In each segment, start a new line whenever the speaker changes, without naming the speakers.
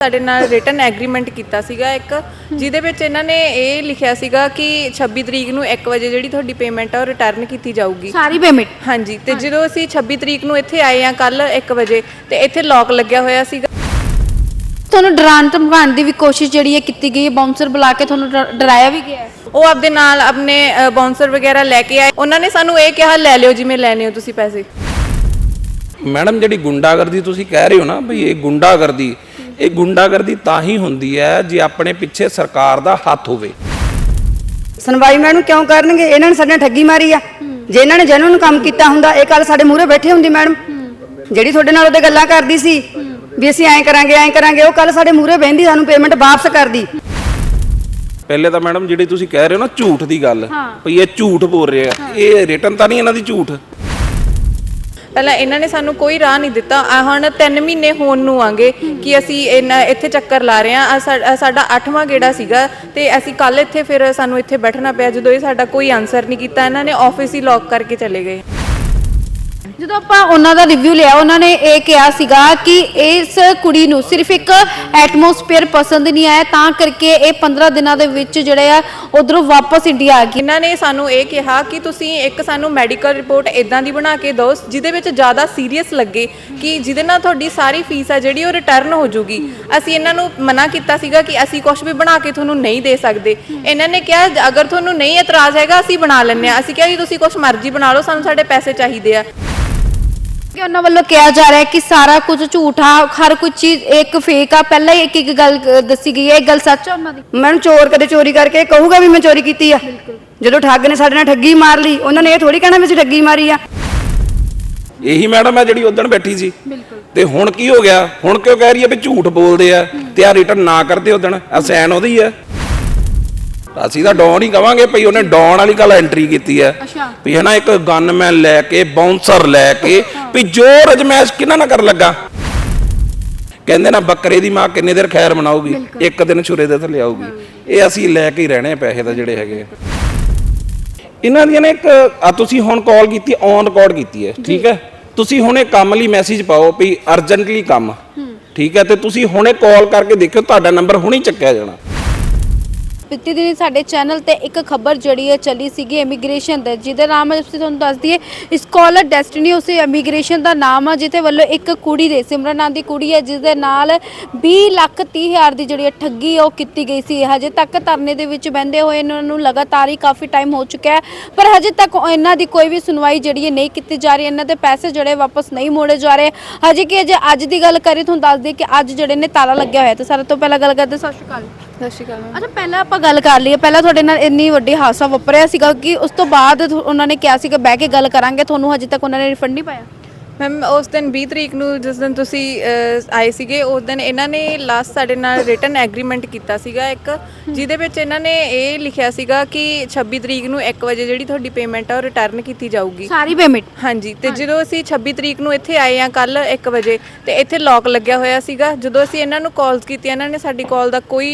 ਸਾਡੇ ਨਾਲ written agreement ਕੀਤਾ ਸੀਗਾ ਇੱਕ ਜਿਹਦੇ ਵਿੱਚ ਇਹਨਾਂ ਨੇ ਇਹ ਲਿਖਿਆ ਸੀਗਾ ਕਿ 26 ਤਰੀਕ ਨੂੰ 1 ਵਜੇ ਜਿਹੜੀ ਤੁਹਾਡੀ ਪੇਮੈਂਟ ਆ ਉਹ ਰਿਟਰਨ ਕੀਤੀ ਜਾਊਗੀ।
ਸਾਰੀ ਪੇਮੈਂਟ
ਹਾਂਜੀ ਤੇ ਜਦੋਂ ਅਸੀਂ 26 ਤਰੀਕ ਨੂੰ ਇੱਥੇ ਆਏ ਆ ਕੱਲ 1 ਵਜੇ ਤੇ ਇੱਥੇ ਲੌਕ ਲੱਗਿਆ ਹੋਇਆ ਸੀਗਾ।
ਤੁਹਾਨੂੰ ਡਰਾਉਣ ਧਮਕਾਉਣ ਦੀ ਵੀ ਕੋਸ਼ਿਸ਼ ਜਿਹੜੀ ਹੈ ਕੀਤੀ ਗਈ ਹੈ ਬਾਉਂਸਰ ਬੁਲਾ ਕੇ ਤੁਹਾਨੂੰ ਡ- ਡਰਾਇਆ ਵੀ ਗਿਆ ਹੈ?
ਉਹ ਆਪਦੇ ਨਾਲ ਆਪਣੇ ਬਾਉਂਸਰ ਵਗੈਰਾ ਲੈ ਕੇ ਆਏ। ਉਹਨਾਂ ਨੇ ਸਾਨੂੰ ਇਹ ਕਿਹਾ ਲੈ ਲਿਓ ਜਿਵੇਂ ਲੈਣੇ ਹੋ ਤੁਸੀਂ ਪੈਸੇ।
ਮੈਡਮ ਜਿਹੜੀ ਗੁੰਡਾਗਰਦੀ ਤੁਸੀਂ ਕਹਿ ਰਹੇ ਹੋ ਨਾ ਭਈ ਇਹ ਗੁੰਡਾਗਰਦੀ ਇਹ ਗੁੰਡਾਗਰਦੀ ਤਾਂ ਹੀ ਹੁੰਦੀ ਹੈ ਜੇ ਆਪਣੇ ਪਿੱਛੇ ਸਰਕਾਰ ਦਾ ਹੱਥ ਹੋਵੇ।
ਸੁਣਵਾਈ ਮੈਡਮ ਕਿਉਂ ਕਰਨਗੇ? ਇਹਨਾਂ ਨੇ ਸਾਡੇ ਨਾਲ ਠੱਗੀ ਮਾਰੀ ਆ। ਜੇ ਇਹਨਾਂ ਨੇ ਜੈਨੂਨ ਕੰਮ ਕੀਤਾ ਹੁੰਦਾ ਇਹ ਕੱਲ ਸਾਡੇ ਮੂਹਰੇ ਬੈਠੇ ਹੁੰਦੀ ਮੈਡਮ। ਜਿਹੜੀ ਤੁਹਾਡੇ ਨਾਲ ਉਹਦੇ ਗੱਲਾਂ ਕਰਦੀ ਸੀ ਵੀ ਅਸੀਂ ਐਂ ਕਰਾਂਗੇ ਐਂ ਕਰਾਂਗੇ ਉਹ ਕੱਲ ਸਾਡੇ ਮੂਹਰੇ ਬਹਿੰਦੀ ਸਾਨੂੰ ਪੇਮੈਂਟ ਵਾਪਸ ਕਰਦੀ।
ਪਹਿਲੇ ਤਾਂ ਮੈਡਮ ਜਿਹੜੀ ਤੁਸੀਂ ਕਹਿ ਰਹੇ ਹੋ ਨਾ ਝੂਠ ਦੀ ਗੱਲ ਭਈ ਇਹ ਝੂਠ ਬੋਲ ਰਹੇ। ਆ ਇਹ ਰਿਟਰਨ ਤਾਂ ਨਹੀਂ ਇਹਨਾਂ ਦੀ ਝੂਠ?
ਪਹਿਲਾਂ ਇਹਨਾਂ ਨੇ ਸਾਨੂੰ ਕੋਈ ਰਾਹ ਨਹੀਂ ਦਿੱਤਾ। ਆ ਹੁਣ 3 ਮਹੀਨੇ ਹੋਣ ਨੂੰ ਆਂਗੇ ਕਿ ਅਸੀਂ ਇਹਨਾਂ ਇੱਥੇ ਚੱਕਰ ਲਾ ਰਹੇ ਆ ਸਾਡਾ 8ਵਾਂ ਗੇੜਾ ਸੀਗਾ ਤੇ ਅਸੀਂ ਕੱਲ ਇੱਥੇ ਫਿਰ ਸਾਨੂੰ ਇੱਥੇ ਬੈਠਣਾ ਪਿਆ। ਜਦੋਂ ਇਹ ਸਾਡਾ ਕੋਈ ਆਨਸਰ ਨਹੀਂ ਕੀਤਾ, ਇਹਨਾਂ ਨੇ ਆਫਿਸ ਹੀ ਲੌਕ ਕਰਕੇ ਚਲੇ ਗਏ।
ਜਦੋਂ ਆਪਾਂ ਉਹਨਾਂ ਦਾ ਰਿਵਿਊ ਲਿਆ, ਉਹਨਾਂ ਨੇ ਇਹ ਕਿਹਾ ਸੀਗਾ ਕਿ ਇਸ ਕੁੜੀ ਨੂੰ ਸਿਰਫ ਇੱਕ ਐਟਮੋਸਫੇਅਰ ਪਸੰਦ ਨਹੀਂ ਆਇਆ, ਤਾਂ ਕਰਕੇ ਇਹ 15 ਦਿਨਾਂ ਦੇ ਵਿੱਚ ਜਿਹੜੇ ਆ, ਉਧਰੋਂ ਵਾਪਸ ਇੰਡੀਆ ਆ ਗਈ।
ਇਹਨਾਂ ਨੇ ਸਾਨੂੰ ਇਹ ਕਿਹਾ ਕਿ ਤੁਸੀਂ ਇੱਕ ਸਾਨੂੰ ਮੈਡੀਕਲ ਰਿਪੋਰਟ ਇਦਾਂ ਦੀ ਬਣਾ ਕੇ ਦਿਓ, ਜਿਹਦੇ ਵਿੱਚ ਜ਼ਿਆਦਾ ਸੀਰੀਅਸ ਲੱਗੇ ਕਿ ਜਿਹਦੇ ਨਾਲ ਤੁਹਾਡੀ ਸਾਰੀ ਫੀਸ ਆ ਜਿਹੜੀ, ਉਹ ਰਿਟਰਨ ਹੋ ਜੂਗੀ। ਅਸੀਂ ਇਹਨਾਂ ਨੂੰ ਮਨਾ ਕੀਤਾ ਸੀਗਾ ਕਿ ਅਸੀਂ ਕੁਝ ਵੀ ਬਣਾ ਕੇ ਤੁਹਾਨੂੰ ਨਹੀਂ ਦੇ ਸਕਦੇ। ਇਹਨਾਂ ਨੇ ਕਿਹਾ, ਅਗਰ ਤੁਹਾਨੂੰ ਨਹੀਂ ਇਤਰਾਜ਼ ਹੈਗਾ, ਅਸੀਂ ਬਣਾ ਲੈਂਦੇ ਆ ਅਸੀਂ ਕਿਹਾ ਜੀ ਤੁਸੀਂ ਕੁਝ ਮਰਜ਼ੀ ਬਣਾ ਲਓ, ਸਾਨੂੰ ਸਾਡੇ ਪੈਸੇ ਚਾਹੀਦੇ ਆ।
ਕਿ ਉਹਨਾਂ ਵੱਲੋਂ ਕਿਹਾ ਜਾ ਰਿਹਾ ਹੈ ਕਿ ਸਾਰਾ ਕੁਝ ਝੂਠਾ ਹਰ ਕੋਈ ਚੀਜ਼ ਇੱਕ ਫੇਕ ਆ। ਪਹਿਲਾਂ ਹੀ ਇੱਕ ਇੱਕ ਗੱਲ ਅ, ਦੱਸੀ ਗਈ ਹੈ। ਇਹ ਗੱਲ ਸੱਚ ਹੈ ਉਹਨਾਂ ਦੀ?
ਮੈਡਮ ਚੋਰ ਕਦੇ ਚੋਰੀ ਕਰਕੇ ਕਹੂਗਾ ਵੀ ਮੈਂ ਚੋਰੀ ਕੀਤੀ ਆ। ਜਦੋਂ ਠੱਗ ਨੇ ਸਾਡੇ ਨਾਲ ਠੱਗੀ ਮਾਰ ਲਈ ਉਹਨਾਂ ਨੇ ਇਹ ਥੋੜੀ ਕਹਿਣਾ ਵੀ ਅਸੀਂ ਠੱਗੀ ਮਾਰੀ ਆ।
ਇਹੀ ਮੈਡਮ ਹੈ ਜਿਹੜੀ ਉਦੋਂ ਬੈਠੀ ਸੀ। ਤੇ ਹੁਣ ਕੀ ਹੋ ਗਿਆ? ਹੁਣ ਕਿਉਂ ਕਹਿ ਰਹੀ ਹੈ ਵੀ ਝੂਠ ਬੋਲਦੇ ਆ? ਤੇ ਆ ਰਿਟਰਨ ਨਾ ਕਰਦੇ ਉਦੋਂ ਆ ਸੈਨ ਉਹਦੀ ਆ। ਅਸੀਂ ਤਾਂ ਡੌਨ ਹੀ ਕਵਾਂਗੇ ਭਈ ਉਹਨੇ ਡੌਨ ਵਾਲੀ ਗੱਲ ਐਂਟਰੀ ਕੀਤੀ ਹੈ।
ਅੱਛਾ।
ਵੀ ਹਨਾ ਇੱਕ ਗਨਮੈਨ ਲੈ ਕੇ ਬਾਉਂਸਰ ਲੈ ਕੇ ਵੀ ਜੋਰ ਅਜਮੈਸ਼ ਕਿਹਨਾਂ ਨਾ ਕਰਨ ਲੱਗਾ? ਕਹਿੰਦੇ ਨਾ ਬੱਕਰੇ ਦੀ ਮਾਂ ਕਿੰਨੇ ਦੇਰ ਖੈਰ ਮਨਾਊਗੀ? ਇੱਕ ਦਿਨ ਛੁਰੇ ਦੇ ਥੱਲੇ ਆਊਗੀ। ਇਹ ਅਸੀਂ ਲੈ ਕੇ ਹੀ ਰਹਿਣੇ ਪੈਸੇ ਤਾਂ ਜਿਹੜੇ ਹੈਗੇ। ਇਹਨਾਂ ਦੀਆਂ ਨੇ ਇੱਕ ਆ ਤੁਸੀਂ ਹੁਣ ਕਾਲ ਕੀਤੀ ਔਨ ਰਿਕਾਰਡ ਕੀਤੀ ਹੈ ਠੀਕ ਹੈ? ਤੁਸੀਂ ਹੁਣੇ ਕੰਮ ਲਈ ਮੈਸੇਜ ਪਾਓ ਵੀ ਅਰਜੈਂਟਲੀ ਕੰਮ ਠੀਕ ਹੈ? ਤੇ ਤੁਸੀਂ ਹੁਣੇ ਕਾਲ ਕਰਕੇ ਦੇਖਿਓ ਤੁਹਾਡਾ ਨੰਬਰ ਹੁਣੇ ਚੱਕਿਆ ਜਾਣਾ।
ਬੀਤੀ ਦਿਨੀ ਸਾਡੇ ਚੈਨਲ ਤੇ ਇੱਕ ਖਬਰ ਜਿਹੜੀ ਹੈ ਚੱਲੀ ਸੀਗੀ ਇਮੀਗ੍ਰੇਸ਼ਨ ਦੇ ਜਿਹਦੇ ਨਾਮ ਅਸੀਂ ਤੁਹਾਨੂੰ ਦੱਸ ਦਈਏ ਸਕਾਲਰ ਡੈਸਟੀਨੀ ਉਸ ਇਮੀਗ੍ਰੇਸ਼ਨ ਦਾ ਨਾਮ ਆ, ਜਿਹਦੇ ਵੱਲੋਂ ਇੱਕ ਕੁੜੀ ਦੇ, ਸਿਮਰਨ ਨਾਂ ਦੀ ਕੁੜੀ ਹੈ ਜਿਸ ਦੇ ਨਾਲ 20 ਲੱਖ 30 ਹਜ਼ਾਰ ਦੀ ਜਿਹੜੀ ਹੈ ਠੱਗੀ ਉਹ ਕੀਤੀ ਗਈ ਸੀ। ਹਜੇ ਤੱਕ ਧਰਨੇ ਦੇ ਵਿੱਚ ਬਹਿੰਦੇ ਹੋਏ ਇਹਨਾਂ ਨੂੰ ਲਗਾਤਾਰ ਹੀ ਕਾਫੀ ਟਾਈਮ ਹੋ ਚੁੱਕਿਆ ਹੈ, ਪਰ ਹਜੇ ਤੱਕ ਇਹਨਾਂ ਦੀ ਕੋਈ ਵੀ ਸੁਣਵਾਈ ਜਿਹੜੀ ਹੈ ਨਹੀਂ ਕੀਤੀ ਜਾ ਰਹੀ। ਇਹਨਾਂ ਦੇ ਪੈਸੇ ਜਿਹੜੇ ਵਾਪਸ ਨਹੀਂ ਮੋੜੇ ਜਾ ਰਹੇ। ਹਜੇ ਕਿ ਜੇ ਅੱਜ ਦੀ ਗੱਲ ਕਰੀ ਤੁਹਾਨੂੰ ਦੱਸ ਦਈਏ ਕਿ ਅੱਜ ਜਿਹੜੇ ਨੇ ਤਾਲਾ ਲੱਗਿਆ ਹੋਇਆ ਤੇ ਸਾਰਿਆਂ ਤੋਂ ਪਹਿਲਾਂ ਗੱਲ ਕਰਦੇ ਸਤਿ ਸ਼੍ਰੀ ਅਕਾਲ
ਸਤਿ ਸ਼੍ਰੀ ਅਕਾਲ
ਅੱਛਾ, ਪਹਿਲਾਂ ਆਪਾਂ ਗੱਲ ਕਰ ਲਈਏ। ਪਹਿਲਾਂ ਤੁਹਾਡੇ ਨਾਲ ਇੰਨੀ ਵੱਡੀ ਹਾਦਸਾ ਵਾਪਰਿਆ ਸੀਗਾ ਕਿ ਉਸ ਤੋਂ ਬਾਅਦ ਤੁ- ਉਹਨਾਂ ਨੇ ਕਿਹਾ ਸੀਗਾ, ਬਹਿ ਕੇ ਗੱਲ ਕਰਾਂਗੇ। ਤੁਹਾਨੂੰ ਹਜੇ ਤੱਕ ਉਹਨਾਂ ਨੇ ਰਿਫੰਡ ਨਹੀਂ ਪਾਇਆ।
ਮੈਮ ਉਸ ਦਿਨ 20 ਤਰੀਕ ਨੂੰ ਜਿਸ ਦਿਨ ਤੁਸੀਂ ਅਹ, ਆਏ ਸੀਗੇ ਉਸ ਦਿਨ ਇਹਨਾਂ ਨੇ ਲਾਸਟ ਸਾਡੇ ਨਾਲ ਰਿਟਨ ਐਗਰੀਮੈਂਟ ਕੀਤਾ ਸੀਗਾ ਇੱਕ ਜਿਹਦੇ ਵਿੱਚ ਇਹਨਾਂ ਨੇ ਇਹ ਲਿਖਿਆ ਸੀਗਾ ਕਿ 26 ਤਰੀਕ ਨੂੰ 1 ਵਜੇ ਜਿਹੜੀ ਤੁਹਾਡੀ ਪੇਮੈਂਟ ਆ ਉਹ ਰਿਟਰਨ ਕੀਤੀ ਜਾਊਗੀ।
ਸਾਰੀ ਪੇਮੈਂਟ
ਹਾਂਜੀ ਤੇ ਜਦੋਂ ਅਸੀਂ 26 ਤਰੀਕ ਨੂੰ ਇੱਥੇ ਆਏ ਆ ਕੱਲ 1 ਵਜੇ ਤੇ ਇੱਥੇ ਲੌਕ ਲੱਗਿਆ ਹੋਇਆ ਸੀਗਾ। ਜਦੋਂ ਅਸੀਂ ਇਹਨਾਂ ਨੂੰ ਕਾਲਸ ਕੀਤੀਆਂ ਇਹਨਾਂ ਨੇ ਸਾਡੀ ਕਾਲ ਦਾ ਕੋਈ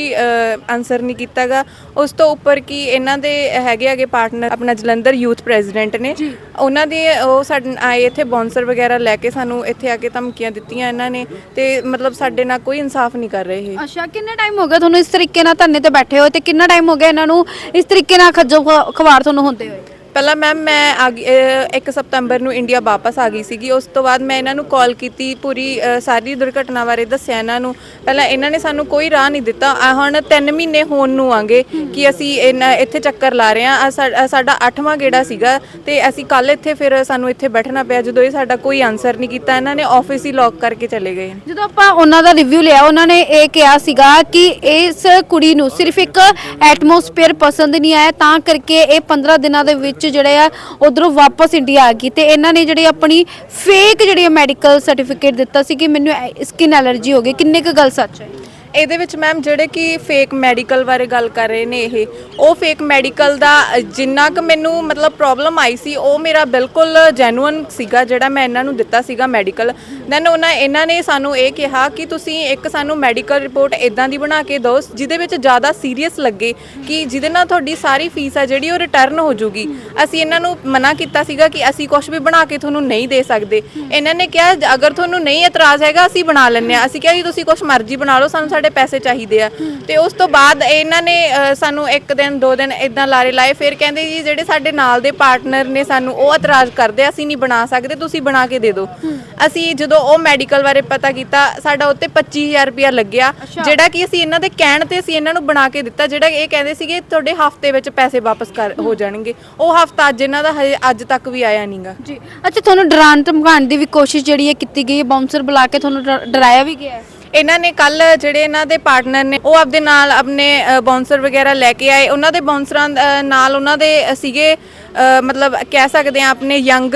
ਆਨਸਰ ਨਹੀਂ ਕੀਤਾਗਾ। ਉਸ ਤੋਂ ਉੱਪਰ ਕੀ ਇਹਨਾਂ ਦੇ ਹੈਗੇ ਹੈਗੇ ਪਾਰਟਨਰ ਆਪਣਾ ਜਲੰਧਰ ਯੂਥ ਪ੍ਰੈਜ਼ੀਡੈਂਟ ਨੇ ਉਹਨਾਂ ਦੇ ਉਹ ਸਾਡੇ ਆਏ ਇੱਥੇ ਬੌਂਸਰ ਵਗੈਰਾ ਲੈ ਕੇ ਸਾਨੂੰ ਇੱਥੇ ਆ ਕੇ ਧਮਕੀਆਂ ਦਿੱਤੀਆਂ ਇਹਨਾਂ ਨੇ ਤੇ ਮਤਲਬ ਸਾਡੇ ਨਾਲ ਕੋਈ ਇਨਸਾਫ ਨਹੀਂ ਕਰ ਰਹੇ ਇਹ।
ਅੱਛਾ, ਕਿੰਨਾ ਟਾਈਮ ਹੋ ਗਿਆ ਤੁਹਾਨੂੰ ਇਸ ਤਰੀਕੇ ਨਾਲ ਧਰਨੇ ਤੇ ਬੈਠੇ ਹੋਏ ਤੇ ਕਿੰਨਾ ਟਾਈਮ ਹੋ ਗਿਆ ਇਹਨਾਂ ਨੂੰ ਇਸ ਤਰੀਕੇ ਨਾਲ ਖੱਜੋ ਖ- ਤੁਹਾਨੂੰ ਹੁੰਦੇ ਹੋਏ?
ਪਹਿਲਾਂ ਮੈਮ ਮੈਂ ਆ ਗਈ ਅਹ, 1 ਸਤੰਬਰ ਨੂੰ ਇੰਡੀਆ ਵਾਪਸ ਆ ਗਈ ਸੀਗੀ। ਉਸ ਤੋਂ ਬਾਅਦ ਮੈਂ ਇਹਨਾਂ ਨੂੰ ਕਾਲ ਕੀਤੀ ਪੂਰੀ ਅਹ, ਸਾਰੀ ਦੁਰਘਟਨਾ ਬਾਰੇ ਦੱਸਿਆ ਇਹਨਾਂ ਨੂੰ। ਪਹਿਲਾਂ ਇਹਨਾਂ ਨੇ ਸਾਨੂੰ ਕੋਈ ਰਾਹ ਨਹੀਂ ਦਿੱਤਾ। ਆ ਹੁਣ 3 ਮਹੀਨੇ ਹੋਣ ਨੂੰ ਆਂਗੇ ਕਿ ਅਸੀਂ ਇਹਨਾਂ ਇੱਥੇ ਚੱਕਰ ਲਾ ਰਹੇ ਆ ਸਾਡਾ 8ਵਾਂ ਗੇੜਾ ਸੀਗਾ ਤੇ ਅਸੀਂ ਕੱਲ ਇੱਥੇ ਫਿਰ ਸਾਨੂੰ ਇੱਥੇ ਬੈਠਣਾ ਪਿਆ। ਜਦੋਂ ਇਹ ਸਾਡਾ ਕੋਈ ਆਨਸਰ ਨਹੀਂ ਕੀਤਾ ਇਹਨਾਂ ਨੇ ਆਫਿਸ ਹੀ ਲੌਕ ਕਰਕੇ ਚਲੇ ਗਏ।
ਜਦੋਂ ਆਪਾਂ ਉਹਨਾਂ ਦਾ ਰਿਵਿਊ ਲਿਆ ਉਹਨਾਂ ਨੇ ਇਹ ਕਿਹਾ ਸੀਗਾ ਕਿ ਇਸ ਕੁੜੀ ਨੂੰ ਸਿਰਫ ਇੱਕ ਐਟਮੋਸਫੇਅਰ ਪਸੰਦ ਨਹੀਂ ਆਇਆ। ਤਾਂ ਕਰਕੇ ਇਹ 15 ਦਿਨਾਂ ਦੇ ਵਿੱਚ ਜਿਹੜੇ ਆ, ਉਧਰੋਂ ਵਾਪਸ ਇੰਡੀਆ ਆ ਗਈ ਤੇ ਇਹਨਾਂ ਨੇ ਜਿਹੜੀ ਆਪਣੀ ਫੇਕ ਜਿਹੜੀ ਮੈਡੀਕਲ ਸਰਟੀਫਿਕੇਟ ਦਿੱਤਾ ਸੀ ਕਿ ਮੈਨੂੰ ਸਕਿਨ ਐਲਰਜੀ ਹੋ ਗਈ। ਕਿੰਨੇ ਕੁ ਗੱਲ ਸੱਚ ਹੈ?
ਇਹਦੇ ਵਿੱਚ ਮੈਮ ਜਿਹੜੇ ਕਿ ਫੇਕ ਮੈਡੀਕਲ ਬਾਰੇ ਗੱਲ ਕਰ ਰਹੇ ਨੇ ਇਹ, ਉਹ ਫੇਕ ਮੈਡੀਕਲ ਦਾ ਜਿੰਨਾ ਕੁ ਮੈਨੂੰ ਮਤਲਬ ਪ੍ਰੋਬਲਮ ਆਈ ਸੀ, ਉਹ ਮੇਰਾ ਬਿਲਕੁਲ ਜੈਨੂਅਨ ਸੀਗਾ, ਜਿਹੜਾ ਮੈਂ ਇਹਨਾਂ ਨੂੰ ਦਿੱਤਾ ਸੀਗਾ ਮੈਡੀਕਲ ਦੈਨ ਉਹਨਾਂ, ਇਹਨਾਂ ਨੇ ਸਾਨੂੰ ਇਹ ਕਿਹਾ ਕਿ ਤੁਸੀਂ ਇੱਕ ਸਾਨੂੰ ਮੈਡੀਕਲ ਰਿਪੋਰਟ ਇਦਾਂ ਦੀ ਬਣਾ ਕੇ ਦਿਓ, ਜਿਹਦੇ ਵਿੱਚ ਜ਼ਿਆਦਾ ਸੀਰੀਅਸ ਲੱਗੇ ਕਿ ਜਿਹਦੇ ਨਾਲ ਤੁਹਾਡੀ ਸਾਰੀ ਫੀਸ ਆ ਜਿਹੜੀ, ਉਹ ਰਿਟਰਨ ਹੋ ਜੂਗੀ। ਅਸੀਂ ਇਹਨਾਂ ਨੂੰ ਮਨਾ ਕੀਤਾ ਸੀਗਾ ਕਿ ਅਸੀਂ ਕੁਝ ਵੀ ਬਣਾ ਕੇ ਤੁਹਾਨੂੰ ਨਹੀਂ ਦੇ ਸਕਦੇ। ਇਹਨਾਂ ਨੇ ਕਿਹਾ, ਅਗਰ ਤੁਹਾਨੂੰ ਨਹੀਂ ਇਤਰਾਜ਼ ਹੈਗਾ, ਅਸੀਂ ਬਣਾ ਲੈਂਦੇ ਆ ਅਸੀਂ ਕਿਹਾ ਜੀ ਤੁਸੀਂ ਕੁਝ ਮਰਜ਼ੀ ਬਣਾ ਲਓ, ਸਾਨੂੰ ਸਾਡੇ ਪੈਸੇ ਚਾਹੀਦੇ ਆ। ਤੇ ਉਸ ਤੋਂ ਬਾਅਦ ਇਹਨਾਂ ਨੇ ਸਾਨੂੰ ਇੱਕ ਦਿਨ ਦੋ ਦਿਨ ਇਦਾਂ ਲਾਰੇ ਲਾਏ ਫਿਰ ਕਹਿੰਦੇ ਜੀ ਜਿਹੜੇ ਸਾਡੇ ਨਾਲ ਦੇ ਪਾਰਟਨਰ ਨੇ ਸਾਨੂੰ ਉਹ ਇਤਰਾਜ਼ ਕਰਦੇ ਅਸੀਂ ਨਹੀਂ ਬਣਾ ਸਕਦੇ ਤੁਸੀਂ ਬਣਾ ਕੇ ਦੇ ਦਿਓ। ਅਸੀਂ ਜਦੋਂ ਉਹ ਮੈਡੀਕਲ ਬਾਰੇ ਪਤਾ ਕੀਤਾ ਸਾਡਾ ਉੱਤੇ 25000 ਰੁਪਇਆ ਲੱਗਿਆ ਜਿਹੜਾ ਕਿ ਅਸੀਂ ਇਹਨਾਂ ਦੇ ਕਹਿਣ ਤੇ ਅਸੀਂ ਇਹਨਾਂ ਨੂੰ ਬਣਾ ਕੇ ਦਿੱਤਾ ਜਿਹੜਾ ਇਹ ਕਹਿੰਦੇ ਸੀਗੇ ਤੁਹਾਡੇ ਹਫ਼ਤੇ ਵਿੱਚ ਪੈਸੇ ਵਾਪਸ ਕਰ ਹੋ ਜਾਣਗੇ। ਉਹ ਹਫਤਾ ਅੱਜ ਇਹਨਾਂ ਦਾ ਹਜੇ ਅੱਜ ਤੱਕ ਵੀ ਆਇਆ ਨਹੀਂਗਾ
ਜੀ। ਅੱਛਾ ਤੁਹਾਨੂੰ ਡਰਾਉਣ ਧਮਕਾਉਣ ਦੀ ਵੀ ਕੋਸ਼ਿਸ਼ ਜਿਹੜੀ ਹੈ ਕੀਤੀ ਗਈ ਹੈ ਬਾਉਂਸਰ ਬੁਲਾ ਕੇ ਤੁਹਾਨੂੰ ਡਰਾ- ਡਰਾਇਆ ਵੀ ਗਿਆ? ਹੈ
ਇਹਨਾਂ ਨੇ ਕੱਲ ਜਿਹੜੇ ਇਹਨਾਂ ਦੇ ਪਾਰਟਨਰ ਨੇ ਉਹ ਆਪਦੇ ਨਾਲ ਆਪਣੇ ਬਾਉਂਸਰ ਵਗੈਰਾ ਲੈ ਕੇ ਆਏ। ਉਹਨਾਂ ਦੇ ਬਾਉਂਸਰਾਂ ਨਾਲ ਉਹਨਾਂ ਦੇ ਸੀਗੇ ਮਤਲਬ ਕਹਿ ਸਕਦੇ ਆ ਆਪਣੇ ਯੰਗ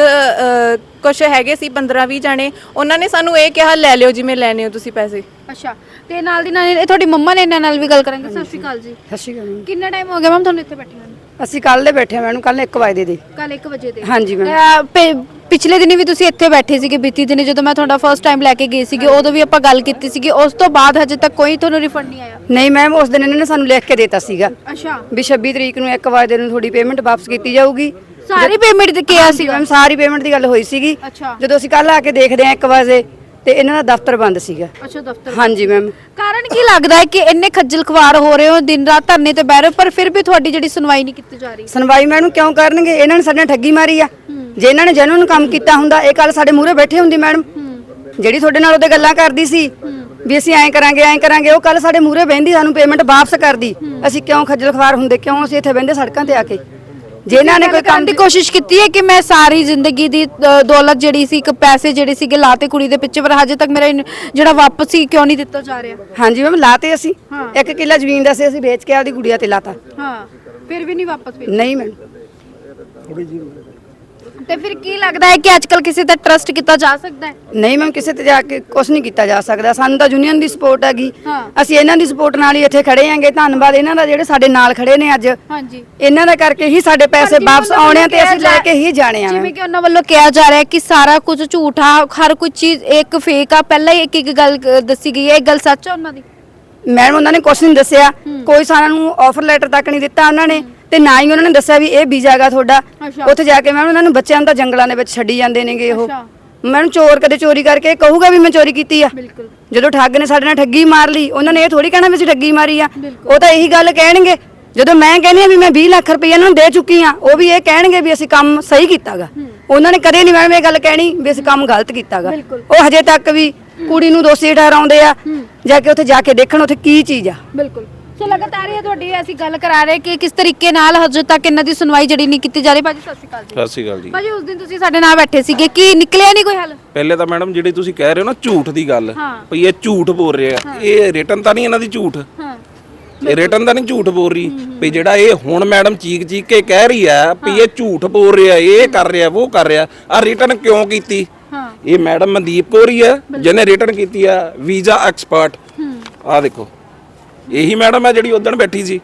ਕੁਝ ਹੈਗੇ ਸੀ 15 20 ਜਾਣੇ। ਉਹਨਾਂ ਨੇ ਸਾਨੂੰ ਇਹ ਕਿਹਾ ਲੈ ਲਿਓ ਜਿਵੇਂ ਲੈਣੇ ਹੋ ਤੁਸੀਂ ਪੈਸੇ।
ਅੱਛਾ। ਤੇ ਨਾਲ ਦੀ ਨਾਲ ਇਹ ਤੁਹਾਡੀ ਮੰਮਾ ਨੇ ਇਹਨਾਂ ਨਾਲ ਵੀ ਗੱਲ ਕਰਾਂਗੇ। ਸਤਿ ਸ਼੍ਰੀ ਅਕਾਲ ਜੀ।
ਸਤਿ ਸ਼੍ਰੀ ਅਕਾਲ।
ਕਿੰਨਾ ਟਾਈਮ ਹੋ ਗਿਆ ਮੈਮ ਤੁਹਾਨੂੰ ਇੱਥੇ ਬੈਠੇ ਨੂੰ?
ਅਸੀਂ ਕੱਲ ਦੇ ਬੈਠੇ ਆ ਮੈਡਮ ਕੱਲ 1 ਵਜੇ ਦੇ।
ਕੱਲ 1 ਵਜੇ ਦੇ।
ਹਾਂਜੀ ਮੈਮ।
ਪਿਛਲੇ ਦਿਨੀ ਵੀ ਤੁਸੀਂ ਇੱਥੇ ਬੈਠੇ ਸੀਗੇ ਬੀਤੀ ਦਿਨੀ ਜਦੋਂ ਮੈਂ ਤੁਹਾਡਾ ਫਰਸਟ ਟਾਈਮ ਲੈ ਕੇ ਗਈ ਸੀਗੀ ਉਦੋਂ ਵੀ ਆਪਾਂ ਗੱਲ ਕੀਤੀ ਸੀਗੀ ਉਸ ਤੋਂ ਬਾਅਦ ਹਜੇ ਤੱਕ ਕੋਈ ਤੁਹਾਨੂੰ ਰਿਫੰਡ ਨਹੀਂ ਆਇਆ।
ਨਹੀਂ ਮੈਮ ਉਸ ਦਿਨ ਇਹਨਾਂ ਨੇ ਸਾਨੂੰ ਲਿਖ ਕੇ ਦਿੱਤਾ ਸੀਗਾ
ਅੱਛਾ।
ਵੀ 26 ਤਰੀਕ ਨੂੰ 1 ਵਜੇ ਨੂੰ ਤੁਹਾਡੀ ਪੇਮੈਂਟ ਵਾਪਸ ਕੀਤੀ ਜਾਊਗੀ।
ਸਾਰੀ ਪੇਮੈਂਟ ਤੇ ਕਿਹਾ ਸੀਗਾ?
ਮੈਮ ਸਾਰੀ ਪੇਮੈਂਟ ਦੀ ਗੱਲ ਹੋਈ ਸੀਗੀ।
ਅੱਛਾ।
ਜਦੋਂ ਅਸੀਂ ਕੱਲ ਆ ਕੇ ਦੇਖਦੇ ਆ 1 ਵਜੇ ਤੇ ਇਹਨਾਂ ਦਾ ਦਫ਼ਤਰ ਬੰਦ ਸੀਗਾ।
ਅੱਛਾ ਦਫ਼ਤਰ
ਹਾਂਜੀ ਮੈਮ
ਕਾਰਨ ਕੀ ਲੱਗਦਾ ਹੈ ਕਿ ਇੰਨੇ ਖੱਜਲ ਖਵਾਰ ਹੋ ਰਹੇ ਹੋ ਦਿਨ ਰਾਤ ਧਰਨੇ ਤੇ ਬਹਿ ਰਹੇ ਹੋ ਪਰ ਫਿਰ ਵੀ ਤੁਹਾਡੀ ਜਿਹੜੀ ਸੁਣਵਾਈ ਨਹੀਂ ਕੀਤੀ ਜਾ ਰਹੀ?
ਸੁਣਵਾਈ ਮੈਡਮ ਕਿਉਂ ਕਰਨਗੇ? ਇਹਨਾਂ ਨੇ ਸਾਡੇ ਨਾਲ ਠੱਗੀ ਮਾਰੀ ਆ। ਜੇ ਇਹਨਾਂ ਨੇ ਜੈਨੂਨ ਕੰਮ ਕੀਤਾ ਹੁੰਦਾ ਇਹ ਕੱਲ ਸਾਡੇ ਮੂਹਰੇ ਬੈਠੇ ਹੁੰਦੀ ਮੈਡਮ। ਜਿਹੜੀ ਤੁਹਾਡੇ ਨਾਲ ਉਹਦੇ ਗੱਲਾਂ ਕਰਦੀ ਸੀ ਵੀ ਅਸੀਂ ਐਂ ਕਰਾਂਗੇ ਐਂ ਕਰਾਂਗੇ ਉਹ ਕੱਲ ਸਾਡੇ ਮੂਹਰੇ ਬਹਿੰਦੀ ਸਾਨੂੰ ਪੇਮੈਂਟ ਵਾਪਸ ਕਰਦੀ। ਅਸੀਂ ਕਿਉਂ ਖੱਜਲ ਖਵਾਰ ਹੁੰਦੇ ਕਿਉਂ ਅਸੀਂ ਇੱਥੇ ਬਹਿੰਦੇ ਸੜਕਾਂ ਤੇ ਆ ਕੇ? ਜੇ ਇਹਨਾਂ ਨੇ ਕੋਈ ਕੰਮ
ਦੀ ਕੋਸ਼ਿਸ਼ ਕੀਤੀ ਹੈ ਕਿ ਮੈਂ ਸਾਰੀ ਜ਼ਿੰਦਗੀ ਦੀ ਅ, ਦੌਲਤ ਜਿਹੜੀ ਸੀ ਇੱਕ ਪੈਸੇ ਜਿਹੜੇ ਸੀਗੇ ਲਾਤੇ ਕੁੜੀ ਦੇ ਪਿੱਛੇ ਪਰ ਹਜੇ ਤੱਕ ਮੇਰਾ ਇਨ- ਜਿਹੜਾ ਵਾਪਸ ਸੀ ਕਿਉਂ ਨਹੀਂ ਦਿੱਤਾ ਜਾ ਰਿਹਾ?
ਹਾਂਜੀ ਮੈਮ ਲਾਤੇ ਅਸੀਂ।
ਹਾਂ।
ਇੱਕ ਕਿੱਲਾ ਜ਼ਮੀਨ ਦਾ ਸੀ ਅਸੀਂ ਵੇਚ ਕੇ ਆਪਦੀ ਗੁੜੀਆ ਤੇ ਲਾਤਾ।
ਹਾਂ ਫਿਰ ਵੀ ਨਹੀਂ ਵਾਪਸ
ਨਹੀਂ ਮੈਮ।
ਤੇ ਫਿਰ ਕੀ ਲੱਗਦਾ ਹੈ ਕਿ ਅੱਜਕੱਲ ਕਿਸੇ ਤੇ ਟਰਸਟ ਕੀਤਾ ਜਾ ਸਕਦਾ ਹੈ?
ਨਹੀਂ ਮੈਮ ਕਿਸੇ ਤੇ ਜਾ ਕੇ ਕੁਝ ਨਹੀਂ ਕੀਤਾ ਜਾ ਸਕਦਾ। ਸਾਨੂੰ ਤਾਂ ਯੂਨੀਅਨ ਦੀ ਸਪੋਰਟ ਹੈਗੀ।
ਹਾਂ।
ਅਸੀਂ ਇਹਨਾਂ ਦੀ ਸਪੋਰਟ ਨਾਲ ਹੀ ਇੱਥੇ ਖੜੇ ਆਂਗੇ ਧੰਨਵਾਦ ਇਹਨਾਂ ਦਾ ਜਿਹੜੇ ਸਾਡੇ ਨਾਲ ਖੜੇ ਨੇ ਅੱਜ।
ਹਾਂਜੀ।
ਇਹਨਾਂ ਦਾ ਕਰਕੇ ਹੀ ਸਾਡੇ ਪੈਸੇ
ਜਿਵੇਂ
ਵਾਪਸ
ਉਹਨਾਂ
ਆਉਣੇ ਆ
ਵੱਲੋਂ
ਤੇ ਅਸੀਂ
ਕਿਹਾ
ਲੈ ਕੇ ਹੀ ਜਾਣੇ ਆ
ਜਿਵੇਂ
ਮੈਮ।
ਕਿ ਉਹਨਾਂ ਵੱਲੋਂ ਕਿਹਾ ਜਾ ਰਿਹਾ ਹੈ ਕਿ ਸਾਰਾ ਕੁਝ ਝੂਠਾ ਹਰ ਕੋਈ ਚੀਜ਼ ਇੱਕ ਫੇਕ ਆ। ਪਹਿਲਾਂ ਹੀ ਇੱਕ ਇੱਕ ਗੱਲ ਅ, ਦੱਸੀ ਗਈ ਹੈ। ਇਹ ਗੱਲ ਸੱਚ ਹੈ ਉਹਨਾਂ ਦੀ?
ਮੈਡਮ ਉਹਨਾਂ ਨੇ ਕੁਝ ਨਹੀਂ ਦੱਸਿਆ। ਕੋਈ ਸਾਨੂੰ ਆਫਰ ਲੈਟਰ ਤੱਕ ਨਹੀਂ ਦਿੱਤਾ ਉਹਨਾਂ ਨੇ। ਤੇ ਨਾ ਹੀ ਉਹਨਾਂ ਨੇ ਦੱਸਿਆ ਵੀ ਇਹ ਵੀਜ਼ਾ ਹੈਗਾ ਤੁਹਾਡਾ।
ਅੱਛਾ।
ਉੱਥੇ ਜਾ ਕੇ ਮੈਮ ਉਹਨਾਂ ਨੂੰ ਬੱਚਿਆਂ ਨੂੰ ਤਾਂ ਜੰਗਲਾਂ ਦੇ ਵਿੱਚ ਛੱਡੀ ਜਾਂਦੇ ਨੇਗੇ ਉਹ।
ਅੱਛਾ।
ਮੈਡਮ ਚੋਰ ਕਦੇ ਚੋਰੀ ਕਰਕੇ ਕਹੂਗਾ ਵੀ ਮੈਂ ਚੋਰੀ ਕੀਤੀ ਆ।
ਬਿਲਕੁਲ।
ਜਦੋਂ ਠੱਗ ਨੇ ਸਾਡੇ ਨਾਲ ਠੱਗੀ ਮਾਰ ਲਈ ਉਹਨਾਂ ਨੇ ਇਹ ਥੋੜੀ ਕਹਿਣਾ ਵੀ ਅਸੀਂ ਠੱਗੀ ਮਾਰੀ ਆ।
ਬਿਲਕੁਲ।
ਉਹ ਤਾਂ ਇਹੀ ਗੱਲ ਕਹਿਣਗੇ। ਜਦੋਂ ਮੈਂ ਕਹਿੰਦੀ ਆ ਵੀ ਮੈਂ 20 ਲੱਖ ਰੁਪਏ ਇਹਨਾਂ ਨੂੰ ਦੇ ਚੁੱਕੀ ਆ ਉਹ ਵੀ ਇਹ ਕਹਿਣਗੇ ਵੀ ਅਸੀਂ ਕੰਮ ਸਹੀ ਕੀਤਾਗਾ। ਉਹਨਾਂ ਨੇ ਕਦੇ ਨਹੀਂ ਮੈਡਮ ਇਹ ਗੱਲ ਕਹਿਣੀ ਵੀ ਅਸੀਂ ਕੰਮ ਗਲਤ ਕੀਤਾਗਾ।
ਬਿਲਕੁਲ।
ਉਹ ਹਜੇ ਤੱਕ ਵੀ ਕੁੜੀ ਨੂੰ ਦੋਸ਼ੀ ਠਹਿਰਾਉਂਦੇ ਆ ਜਾ ਕੇ ਉੱਥੇ ਜਾ ਕੇ ਦੇਖਣ ਉੱਥੇ ਕੀ ਚੀਜ਼ ਆ।
ਬਿਲਕੁਲ। ਸੋ ਲਗਾਤਾਰ ਇਹ ਤੁਹਾਡੀ ਅਸੀਂ ਗੱਲ ਕਰਾ ਰਹੇ ਕਿ ਕਿਸ ਤਰੀਕੇ ਨਾਲ ਹਜੇ ਤੱਕ ਇਹਨਾਂ ਦੀ ਸੁਣਵਾਈ ਜਿਹੜੀ ਨਹੀਂ ਕੀਤੀ ਜਾ ਰਹੀ। ਭਾਜੀ ਸਤਿ ਸ਼੍ਰੀ ਅਕਾਲ ਜੀ।
ਸਤਿ ਸ਼੍ਰੀ ਅਕਾਲ ਜੀ।
ਭਾਜੀ ਉਸ ਦਿਨ ਤੁਸੀਂ ਸਾਡੇ ਨਾਲ ਬੈਠੇ ਸੀਗੇ। ਕੀ ਨਿਕਲਿਆ ਨਹੀਂ ਕੋਈ ਹੱਲ?
ਪਹਿਲੇ ਤਾਂ ਮੈਡਮ ਜਿਹੜੀ ਤੁਸੀਂ ਕਹਿ ਰਹੇ ਹੋ ਨਾ ਝੂਠ ਦੀ ਗੱਲ
ਹਾਂ।
ਭਈ ਇਹ ਝੂਠ ਬੋਲ ਰਿਹਾ। ਇਹ ਰਿਟਨ ਤਾਂ ਨਹੀਂ ਇਹਨਾਂ ਦੀ ਝੂਠ?
ਹਾਂ।
ਇਹ ਰਿਟਨ ਤਾਂ ਨਹੀਂ ਝੂਠ ਬੋਲ ਰਹੀ? ਵੀ ਜਿਹੜਾ ਇਹ ਹੁਣ ਮੈਡਮ ਚੀਕ ਚੀਕ ਕੇ ਕਹਿ ਰਹੀ ਆ ਵੀ ਇਹ ਝੂਠ ਬੋਲ ਰਿਹਾ ਇਹ ਕਰ ਰਿਹਾ ਉਹ ਕਰ ਰਿਹਾ ਆ ਰਿਟਨ ਕਿਉਂ ਕੀਤੀ?
ਹਾਂ।
ਇਹ ਮੈਡਮ ਮਨਦੀਪ ਕੌਰ ਆ ਜਿਹਨੇ ਰਿਟਨ ਕੀਤੀ ਆ ਵੀਜ਼ਾ ਐਕਸਪਰਟ ਆ ਦੇਖੋ। ਇਹੀ ਮੈਡਮ ਆ ਜਿਹੜੀ ਉਦੋਂ ਬੈਠੀ ਸੀ।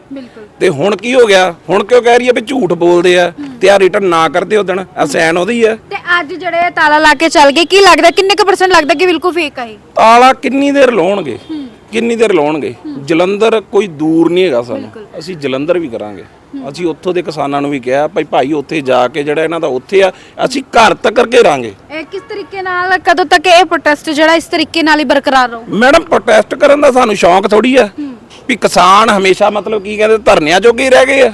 ਤੇ ਹੁਣ ਕੀ ਹੋ ਗਿਆ? ਹੁਣ ਕਿਉਂ ਕਹਿ ਰਹੀ ਆ ਵੀ ਝੂਠ ਬੋਲਦੇ ਆ ਤੇ ਆ ਰਿਟਨ ਨਾ ਕਰਦੇ ਉਦੋਂ? ਆ ਸੈਨ ਉਹਦੀ ਆ
ਤੇ ਅੱਜ ਜਿਹੜੇ ਤਾਲਾ ਲਾ ਕੇ ਚੱਲ ਗਏ ਕੀ ਲੱਗਦਾ ਕਿੰਨੇ ਕੁ ਪਰਸੈਂਟ ਲੱਗਦਾ ਕਿ ਬਿਲਕੁਲ ਫੇਕ ਆ ਇਹ?
ਤਾਲਾ ਕਿੰਨੀ ਦੇਰ ਲਾਉਣਗੇ? ਕਿੰਨੀ ਦੇਰ ਲਾਉਣਗੇ? ਜਲੰਧਰ ਕੋਈ ਦੂਰ ਨਹੀਂ ਹੈਗਾ ਸਾਨੂੰ। ਅਸੀਂ ਜਲੰਧਰ ਵੀ ਕਰਾਂਗੇ। ਅਸੀਂ ਉੱਥੋਂ ਦੇ ਕਿਸਾਨਾਂ ਨੂੰ ਵੀ ਕਿਹਾ ਭਾਈ ਭਾਈ ਉੱਥੇ ਜਾ ਕੇ ਜਿਹੜਾ ਇਹਨਾਂ ਦਾ ਉੱਥੇ ਆ ਅਸੀਂ ਘਰ ਤੱਕ ਕਰਕੇ ਰਾਂਗੇ।
ਇਹ ਕਿਸ ਤਰੀਕੇ ਨਾਲ ਕਦੋਂ ਤੱਕ ਇਹ ਪ੍ਰੋਟੈਸਟ ਜਿਹੜਾ ਇਸ ਤਰੀਕੇ ਨਾਲ ਹੀ ਬਰਕਰਾਰ ਰਹੂ?
ਮੈਡਮ ਪ੍ਰੋਟੈਸਟ ਕਰਨ ਦਾ ਸਾਨੂੰ ਸ਼ੌਂਕ ਥੋੜੀ ਆ। ਵੀ ਕਿਸਾਨ ਹਮੇਸ਼ਾ ਮਤਲਬ ਕੀ ਕਹਿੰਦੇ ਧਰਨਿਆਂ ਜੋਗੇ ਹੀ ਰਹਿ ਗਏ ਆ।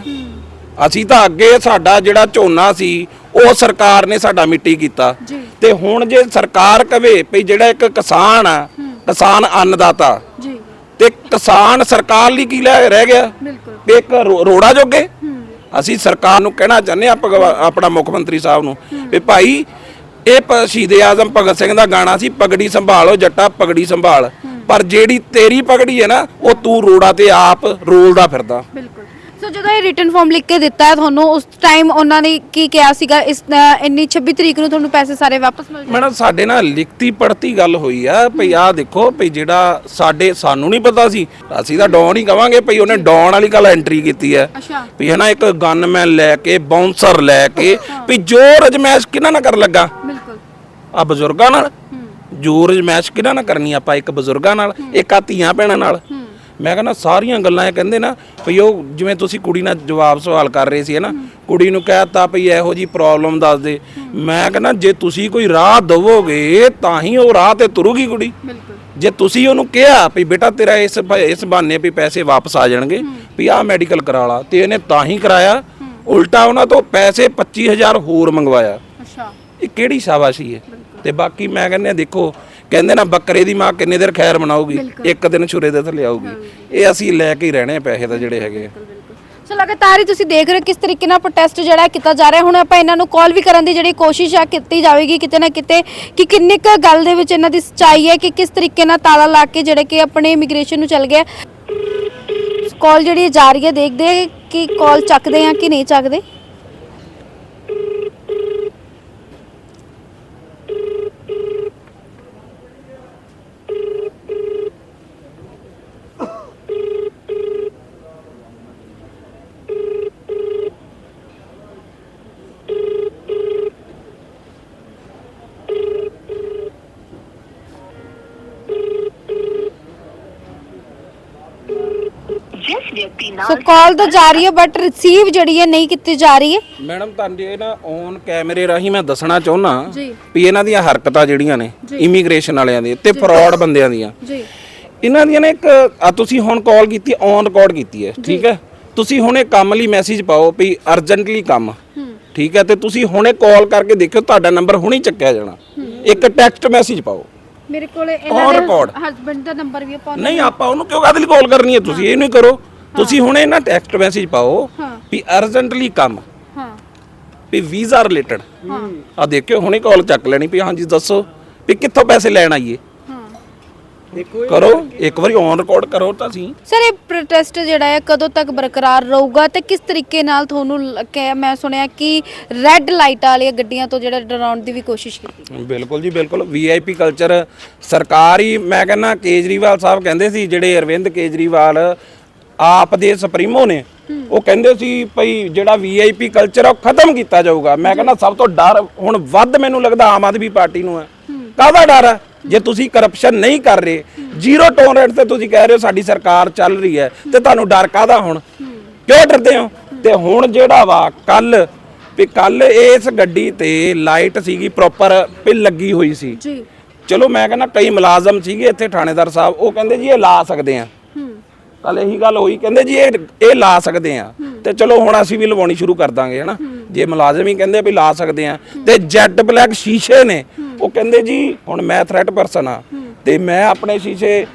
ਅਸੀਂ ਤਾਂ ਅੱਗੇ ਸਾਡਾ ਜਿਹੜਾ ਝੋਨਾ ਸੀ ਉਹ ਸਰਕਾਰ ਨੇ ਸਾਡਾ ਮਿੱਟੀ ਕੀਤਾ। ਤੇ ਹੁਣ ਜੇ ਸਰਕਾਰ ਕਵੇ ਵੀ ਜਿਹੜਾ ਇੱਕ ਕਿਸਾਨ ਆ ਕਿਸਾਨ ਅੰਨਦਾਤਾ
ਜੀ।
ਤੇ ਕਿਸਾਨ ਸਰਕਾਰ ਲਈ ਕੀ ਲੈ ਰਹਿ ਗਿਆ?
ਬਿਲਕੁਲ।
ਇੱਕ ਰੋੜਾ ਜੋਗੇ? ਅਸੀਂ ਸਰਕਾਰ ਨੂੰ ਕਹਿਣਾ ਚਾਹੁੰਦੇ ਭਗਵਾ- ਆਪਣਾ ਮੁੱਖ ਮੰਤਰੀ ਸਾਹਿਬ ਨੂੰ ਵੀ ਭਾਈ ਇਹ ਸ਼ਹੀਦ ਆਜ਼ਮ ਭਗਤ ਸਿੰਘ ਦਾ ਗਾਣਾ ਸੀ ਪਗੜੀ ਸੰਭਾਲੋ ਜੱਟਾ ਪਗੜੀ ਸੰਭਾਲ। ਪਰ ਜਿਹੜੀ ਤੇਰੀ ਪਗੜੀ ਹੈ ਨਾ ਉਹ ਤੂੰ ਰੋੜਾ ਤੇ ਆਪ ਰੋਲਦਾ ਫਿਰਦਾ।
ਬਿਲਕੁਲ। ਸੋ ਜਦੋਂ ਇਹ ਰਿਟਰਨ ਫਾਰਮ ਲਿਖ ਕੇ ਦਿੱਤਾ ਹੈ ਤੁਹਾਨੂੰ ਉਸ ਟਾਈਮ ਉਹਨਾਂ ਨੇ ਕੀ ਕਿਹਾ ਸੀਗਾ? ਇਸ ਅ, ਇੰਨੀ 26 ਤਰੀਕ ਨੂੰ ਤੁਹਾਨੂੰ ਪੈਸੇ ਸਾਰੇ ਵਾਪਸ ਮਿਲ ਜਾਣਗੇ?
ਮੈਡਮ ਸਾਡੇ ਨਾਲ ਲਿਖਤੀ ਪੜਤੀ ਗੱਲ ਹੋਈ ਆ ਭਈ ਆਹ ਦੇਖੋ ਭਈ ਜਿਹੜਾ ਸਾਡੇ ਸਾਨੂੰ ਨਹੀਂ ਪਤਾ ਸੀ ਅਸੀਂ ਤਾਂ ਡੌਨ ਹੀ ਕਵਾਂਗੇ ਭਈ ਉਹਨੇ ਡੌਨ ਵਾਲੀ ਗੱਲ ਐਂਟਰੀ ਕੀਤੀ ਹੈ।
ਅੱਛਾ।
ਵੀ ਹਨਾ ਇੱਕ ਗਨਮੈਨ ਲੈ ਕੇ ਬਾਉਂਸਰ ਲੈ ਕੇ ਵੀ ਜੋਰ ਅਜਮੈਸ਼ ਕਿਹਨਾਂ ਨਾਲ ਕਰਨ ਲੱਗਾ?
ਬਿਲਕੁਲ।
ਆ ਬਜ਼ੁਰਗਾਂ ਨਾਲ? ਜੋਰ ਅਜਮੈਸ਼ ਕਿਹਨਾਂ ਨਾਲ ਕਰਨੀ ਆਪਾਂ ਇੱਕ ਬਜ਼ੁਰਗਾਂ ਨਾਲ ਇੱਕ ਆ ਧੀਆਂ ਭੈਣਾਂ ਨਾਲ। ਮੈਂ ਕਹਿੰਦਾ ਸਾਰੀਆਂ ਗੱਲਾਂ ਇਹ ਕਹਿੰਦੇ ਨਾ ਵੀ ਉਹ ਜਿਵੇਂ ਤੁਸੀਂ ਕੁੜੀ ਨਾਲ ਜਵਾਬ ਸਵਾਲ ਕਰ ਰਹੇ ਸੀ ਨਾ? ਕੁੜੀ ਨੂੰ ਕਹਿਤਾ ਵੀ ਇਹੋ ਜੀ ਪ੍ਰੋਬਲਮ ਦੱਸ ਦੇ। ਮੈਂ ਕਹਿੰਦਾ ਜੇ ਤੁਸੀਂ ਕੋਈ ਰਾਹ ਦਵੋਗੇ ਤਾਂ ਹੀ ਉਹ ਰਾਹ ਤੇ ਤੁਰੂਗੀ ਕੁੜੀ। ਜੇ ਤੁਸੀਂ ਉਹਨੂੰ ਕਿਹਾ ਵੀ ਬੇਟਾ ਤੇਰਾ ਇਸ ਇਸ ਬਹਾਨੇ ਵੀ ਪੈਸੇ ਵਾਪਸ ਆ ਜਾਣਗੇ ਵੀ ਆਹ ਮੈਡੀਕਲ ਕਰਾ ਲਾ। ਤੇ ਇਹਨੇ ਤਾਂ ਹੀ ਕਰਾਇਆ। ਉਲਟਾ ਉਹਨਾਂ ਤੋਂ ਪੈਸੇ 25000 ਹੋਰ ਮੰਗਵਾਇਆ। ਇਹ ਕਿਹੜੀ ਸ਼ਾਬਾਸ਼ੀ ਹੈ? ਤੇ ਬਾਕੀ ਮੈਂ ਕਹਿੰਦਾ ਦੇਖੋ ਕਹਿੰਦੇ ਨਾ ਬੱਕਰੇ ਦੀ ਮਾਂ ਕਿੰਨੇ ਦਿਨ ਖੈਰ ਮਨਾਊਗੀ? ਇੱਕ ਦਿਨ ਛੁਰੇ ਦੇ ਥੱਲੇ ਆਊਗੀ। ਇਹ ਅਸੀਂ ਲੈ ਕੇ ਹੀ ਰਹਿਣੇ ਪੈਸੇ ਤਾਂ ਜਿਹੜੇ ਹੈਗੇ
ਸੋ ਲਗਾਤਾਰ ਹੀ ਤੁਸੀਂ ਦੇਖ ਰਹੇ ਹੋ ਕਿਸ ਤਰੀਕੇ ਨਾਲ ਪ੍ਰੋਟੈਸਟ ਜਿਹੜਾ ਕੀਤਾ ਜਾ ਰਿਹਾ। ਹੁਣ ਆਪਾਂ ਇਹਨਾਂ ਨੂੰ ਕਾਲ ਵੀ ਕਰਨ ਦੀ ਜਿਹੜੀ ਕੋਸ਼ਿਸ਼ ਆ ਕੀਤੀ ਜਾਵੇਗੀ ਕਿਤੇ ਨਾ ਕਿਤੇ ਕਿ ਕਿੰਨੇ ਕੁ ਗੱਲ ਦੇ ਵਿੱਚ ਇਹਨਾਂ ਦੀ ਸੱਚਾਈ ਹੈ ਕਿ ਕਿਸ ਤਰੀਕੇ ਨਾਲ ਤਾਲਾ ਲਾ ਕੇ ਜਿਹੜੇ ਕਿ ਆਪਣੇ ਇਮੀਗ੍ਰੇਸ਼ਨ ਨੂੰ ਚਲ ਗਏ ਕਾਲ ਜਿਹੜੀ ਜਾ ਰਹੀ ਹੈ ਦੇਖਦੇ ਕਿ ਕਾਲ ਚੱਕਦੇ ਆ ਕਿ ਨਹੀਂ ਚੱਕਦੇ
ਜਿਸ ਵਿਅਕਤੀ
ਸੋ ਕਾਲ ਤਾਂ ਜਾ ਰਹੀ ਹੈ ਬਟ ਰਿਸੀਵ ਜਿਹੜੀ ਹੈ ਨਹੀਂ ਕੀਤੀ ਜਾ ਰਹੀ ਹੈ।
ਮੈਡਮ ਤੁਹਾਨੂੰ ਇਹ ਨਾ ਔਨ ਕੈਮਰੇ ਰਾਹੀਂ ਮੈਂ ਦੱਸਣਾ ਚਾਹੁੰਦਾ
ਜੀ।
ਵੀ ਇਹਨਾਂ ਦੀਆਂ ਹਰਕਤਾਂ ਜਿਹੜੀਆਂ ਨੇ ਇਮੀਗ੍ਰੇਸ਼ਨ ਵਾਲਿਆਂ ਦੀ ਤੇ ਫਰਾਡ ਬੰਦਿਆਂ ਦੀਆਂ।
ਜੀ।
ਇਹਨਾਂ ਦੀਆਂ ਨੇ ਇੱਕ ਆ ਤੁਸੀਂ ਹੁਣ ਕਾਲ ਕੀਤੀ ਔਨ ਰਿਕਾਰਡ ਕੀਤੀ ਹੈ ਠੀਕ ਹੈ? ਤੁਸੀਂ ਹੁਣੇ ਕੰਮ ਲਈ ਮੈਸੇਜ ਪਾਓ ਵੀ ਅਰਜੈਂਟਲੀ ਕੰਮ। ਠੀਕ ਹੈ? ਤੇ ਤੁਸੀਂ ਹੁਣੇ ਕਾਲ ਕਰਕੇ ਦੇਖਿਓ ਤੁਹਾਡਾ ਨੰਬਰ ਹੁਣੇ ਚੱਕਿਆ ਜਾਣਾ। ਇੱਕ ਟੈਕਸਟ ਮੈਸੇਜ ਪਾਓ।
ਮੇਰੇ ਕੋਲੇ ਇਹਨਾਂ ਦੇ। ਹਸਬੰਡ ਦਾ ਨੰਬਰ ਵੀ ਆਪਾਂ
ਨਹੀਂ ਆਪਾਂ ਉਹਨੂੰ ਕਿਉਂ ਕਾਹਦੇ ਲਈ ਕਾਲ ਕਰਨੀ ਹੈ ਤੁਸੀਂ? ਇਹਨੂੰ ਹੀ ਕਰੋ। ਤੁਸੀਂ ਹੁਣੇ ਨਾ ਟੈਕਸਟ ਮੈਸੇਜ ਪਾਓ ਵੀ ਅਰਜੈਂਟਲੀ ਕੰਮ।
ਹਾਂ।
ਵੀ ਵੀਜ਼ਾ ਰਿਲੇਟਡ ਆ ਦੇਖਿਓ ਹੁਣੇ ਕਾਲ ਚੱਕ ਲੈਣੀ ਵੀ ਹਾਂਜੀ ਦੱਸੋ ਵੀ ਕਿੱਥੋਂ ਪੈਸੇ ਲੈਣ ਆਈਏ।
ਹਾਂ।
ਕਰੋ ਇੱਕ ਵਾਰੀ ਔਨ ਰਿਕਾਰਡ ਕਰੋ ਤਾਂ ਸੀ
ਸਰ ਇਹ ਪ੍ਰੋਟੈਸਟ ਜਿਹੜਾ ਹੈ ਕਦੋਂ ਤੱਕ ਬਰਕਰਾਰ ਰਹੂਗਾ ਤੇ ਕਿਸ ਤਰੀਕੇ ਨਾਲ ਤੁਹਾਨੂੰ ਲ- ਕਿ ਮੈਂ ਸੁਣਿਆ ਕਿ ਰੈੱਡ ਲਾਈਟ ਵਾਲੀਆਂ ਗੱਡੀਆਂ ਤੋਂ ਜਿਹੜਾ ਡਰਾਉਣ ਦੀ ਵੀ ਕੋਸ਼ਿਸ਼ ਕੀਤੀ।
ਬਿਲਕੁਲ ਜੀ ਬਿਲਕੁਲ। ਵੀਆਈਪੀ ਕਲਚਰ ਸਰਕਾਰ ਹੀ ਮੈਂ ਕਹਿੰਦਾ ਕੇਜਰੀਵਾਲ ਸਾਹਿਬ ਕਹਿੰਦੇ ਸੀ ਜਿਹੜੇ ਅਰਵਿੰਦ ਕੇਜਰੀਵਾਲ ਆਪ ਦੇ ਸੁਪਰੀਮੋ ਨੇ। ਉਹ ਕਹਿੰਦੇ ਸੀ ਭਈ ਜਿਹੜਾ ਵੀਆਈਪੀ ਕਲਚਰ ਆ ਉਹ ਖਤਮ ਕੀਤਾ ਜਾਊਗਾ। ਮੈਂ ਕਹਿੰਦਾ ਸਭ ਤੋਂ ਡਰ ਹੁਣ ਵੱਧ ਮੈਨੂੰ ਲੱਗਦਾ ਆਮ ਆਦਮੀ ਪਾਰਟੀ ਨੂੰ ਹੈ। ਕਾਹਦਾ ਡਰ ਹੈ? ਜੇ ਤੁਸੀਂ ਕਰਪਸ਼ਨ ਨਹੀਂ ਕਰ ਰਹੇ ਜ਼ੀਰੋ ਟੋਲਰੈਂਸ ਤੇ ਤੁਸੀਂ ਕਹਿ ਰਹੇ ਹੋ ਸਾਡੀ ਸਰਕਾਰ ਚੱਲ ਰਹੀ ਹੈ ਤੇ ਤੁਹਾਨੂੰ ਡਰ ਕਾਹਦਾ ਹੁਣ? ਕਿਉਂ ਡਰਦੇ ਹੋ? ਤੇ ਹੁਣ ਜਿਹੜਾ ਵਾ ਕੱਲ ਵੀ ਕੱਲ ਇਸ ਗੱਡੀ ਤੇ ਲਾਈਟ ਸੀਗੀ ਪ੍ਰੋਪਰ ਪਿ ਲੱਗੀ ਹੋਈ ਸੀ।
ਜੀ।
ਚਲੋ ਮੈਂ ਕਹਿੰਦਾ ਕਈ ਮੁਲਾਜ਼ਮ ਸੀਗੇ ਇੱਥੇ ਥਾਣੇਦਾਰ ਸਾਹਿਬ ਉਹ ਕਹਿੰਦੇ ਜੀ ਇਹ ਲਾ ਸਕਦੇ ਆ। ਕੱਲ ਇਹੀ ਗੱਲ ਹੋਈ ਕਹਿੰਦੇ ਜੀ ਇਹ ਇਹ ਲਾ ਸਕਦੇ ਆ। ਤੇ ਚਲੋ ਹੁਣ ਅਸੀਂ ਵੀ ਲਵਾਉਣੀ ਸ਼ੁਰੂ ਕਰ ਦਾਂਗੇ ਹਨਾ। ਜੇ ਮੁਲਾਜ਼ਮ ਹੀ ਕਹਿੰਦੇ ਵੀ ਲਾ ਸਕਦੇ ਆ ਤੇ ਜੈਟ ਬਲੈਕ ਸ਼ੀਸ਼ੇ ਨੇ। ਉਹ ਕਹਿੰਦੇ ਜੀ ਹੁਣ ਮੈਂ ਥ੍ਰੈਟ ਪਰਸਨ ਆ ਤੇ ਮੈਂ ਆਪਣੇ ਸ਼ੀਸ਼ੇ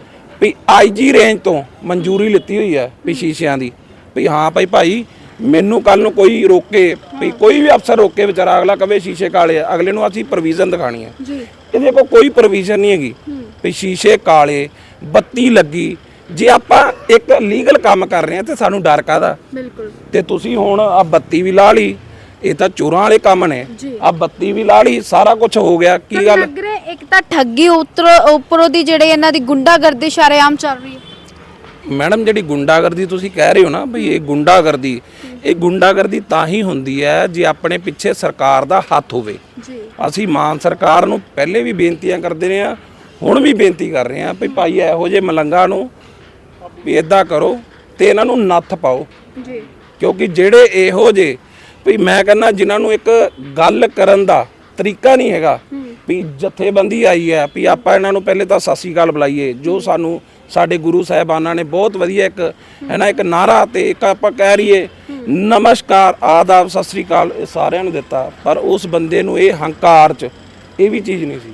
ਵੀ ਆਈਜੀ ਰੇਂਜ ਤੋਂ ਮਨਜ਼ੂਰੀ ਲਿੱਤੀ ਹੋਈ ਹੈ ਵੀ ਸ਼ੀਸ਼ਿਆਂ ਦੀ। ਵੀ ਹਾਂ ਭਾਈ ਭਾਈ ਮੈਨੂੰ ਕੱਲ ਨੂੰ ਕੋਈ ਰੋਕੇ ਵੀ ਕੋਈ ਵੀ ਅਫਸਰ ਰੋਕੇ ਵਿਚਾਰਾ ਅਗਲਾ ਕਵੇ ਸ਼ੀਸ਼ੇ ਕਾਲੇ ਆ ਅਗਲੇ ਨੂੰ ਅਸੀਂ ਪ੍ਰੋਵੀਜ਼ਨ ਦਿਖਾਣੀ ਹੈ
ਜੀ।
ਇਹਦੇ ਕੋਲ ਕੋਈ ਪ੍ਰੋਵੀਜ਼ਨ ਨਹੀਂ ਹੈਗੀ। ਵੀ ਸ਼ੀਸ਼ੇ ਕਾਲੇ ਬੱਤੀ ਲੱਗੀ ਜੇ ਆਪਾਂ ਇੱਕ ਲੀਗਲ ਕੰਮ ਕਰ ਰਹੇ ਹਾਂ ਤੇ ਸਾਨੂੰ ਡਰ ਕਾਦਾ
ਬਿਲਕੁਲ।
ਤੇ ਤੁਸੀਂ ਹੁਣ ਆ ਬੱਤੀ ਵੀ ਲਾ ਲਈ ਇਹ ਤਾਂ ਚੋਰਾਂ ਵਾਲੇ ਕੰਮ ਨੇ।
ਜੀ।
ਆ ਬੱਤੀ ਵੀ ਲਾ ਲਈ ਸਾਰਾ ਕੁਝ ਹੋ ਗਿਆ ਕੀ ਗੱਲ?
ਲੱਗ ਰਿਹਾ ਇੱਕ ਤਾਂ ਠੱਗੀ ਉਤਰ ਉੱਪਰੋਂ ਦੀ ਜਿਹੜੇ ਇਹਨਾਂ ਦੀ ਗੁੰਡਾਗਰਦੀ ਸ਼ਰੇਆਮ ਚੱਲ ਰਹੀ ਹੈ।
ਮੈਡਮ ਜਿਹੜੀ ਗੁੰਡਾਗਰਦੀ ਤੁਸੀਂ ਕਹਿ ਰਹੇ ਹੋ ਨਾ ਭਈ ਇਹ ਗੁੰਡਾਗਰਦੀ ਇਹ ਗੁੰਡਾਗਰਦੀ ਤਾਂ ਹੀ ਹੁੰਦੀ ਹੈ ਜੇ ਆਪਣੇ ਪਿੱਛੇ ਸਰਕਾਰ ਦਾ ਹੱਥ ਹੋਵੇ।
ਜੀ।
ਅਸੀਂ ਮਾਨ ਸਰਕਾਰ ਨੂੰ ਪਹਿਲੇ ਵੀ ਬੇਨਤੀਆਂ ਕਰਦੇ ਰਹੇ ਹਾਂ ਹੁਣ ਵੀ ਬੇਨਤੀ ਕਰ ਰਹੇ ਹਾਂ ਵੀ ਭਾਈ ਇਹੋ ਜਿਹੇ ਮਲੰਗਾ ਨੂੰ ਵੀ ਇਦਾਂ ਕਰੋ ਤੇ ਇਹਨਾਂ ਨੂੰ ਨੱਥ ਪਾਓ।
ਜੀ।
ਕਿਉਂਕਿ ਜਿਹੜੇ ਇਹੋ ਜਿਹੇ ਵੀ ਮੈਂ ਕਹਿੰਦਾ ਜਿਨ੍ਹਾਂ ਨੂੰ ਇੱਕ ਗੱਲ ਕਰਨ ਦਾ ਤਰੀਕਾ ਨਹੀਂ ਹੈਗਾ ਵੀ ਜਥੇਬੰਦੀ ਆਈ ਹੈ ਵੀ ਆਪਾਂ ਇਹਨਾਂ ਨੂੰ ਪਹਿਲੇ ਤਾਂ ਸਤਿ ਸ੍ਰੀ ਅਕਾਲ ਬੁਲਾਈਏ ਜੋ ਸਾਨੂੰ ਸਾਡੇ ਗੁਰੂ ਸਾਹਿਬਾਨਾਂ ਨੇ ਬਹੁਤ ਵਧੀਆ ਇੱਕ ਹੈ। ਨਾ ਇੱਕ ਨਾਰਾ ਤੇ ਇੱਕ ਆਪਾਂ ਕਹਿ ਰਹੀਏ ਨਮਸਕਾਰ ਆਦਾਬ ਸਤਿ ਸ੍ਰੀ ਅਕਾਲ ਸਾਰਿਆਂ ਨੂੰ ਦਿੱਤਾ। ਪਰ ਉਸ ਬੰਦੇ ਨੂੰ ਇਹ ਹੰਕਾਰ ਚ ਇਹ ਵੀ ਚੀਜ਼ ਨਹੀਂ ਸੀ।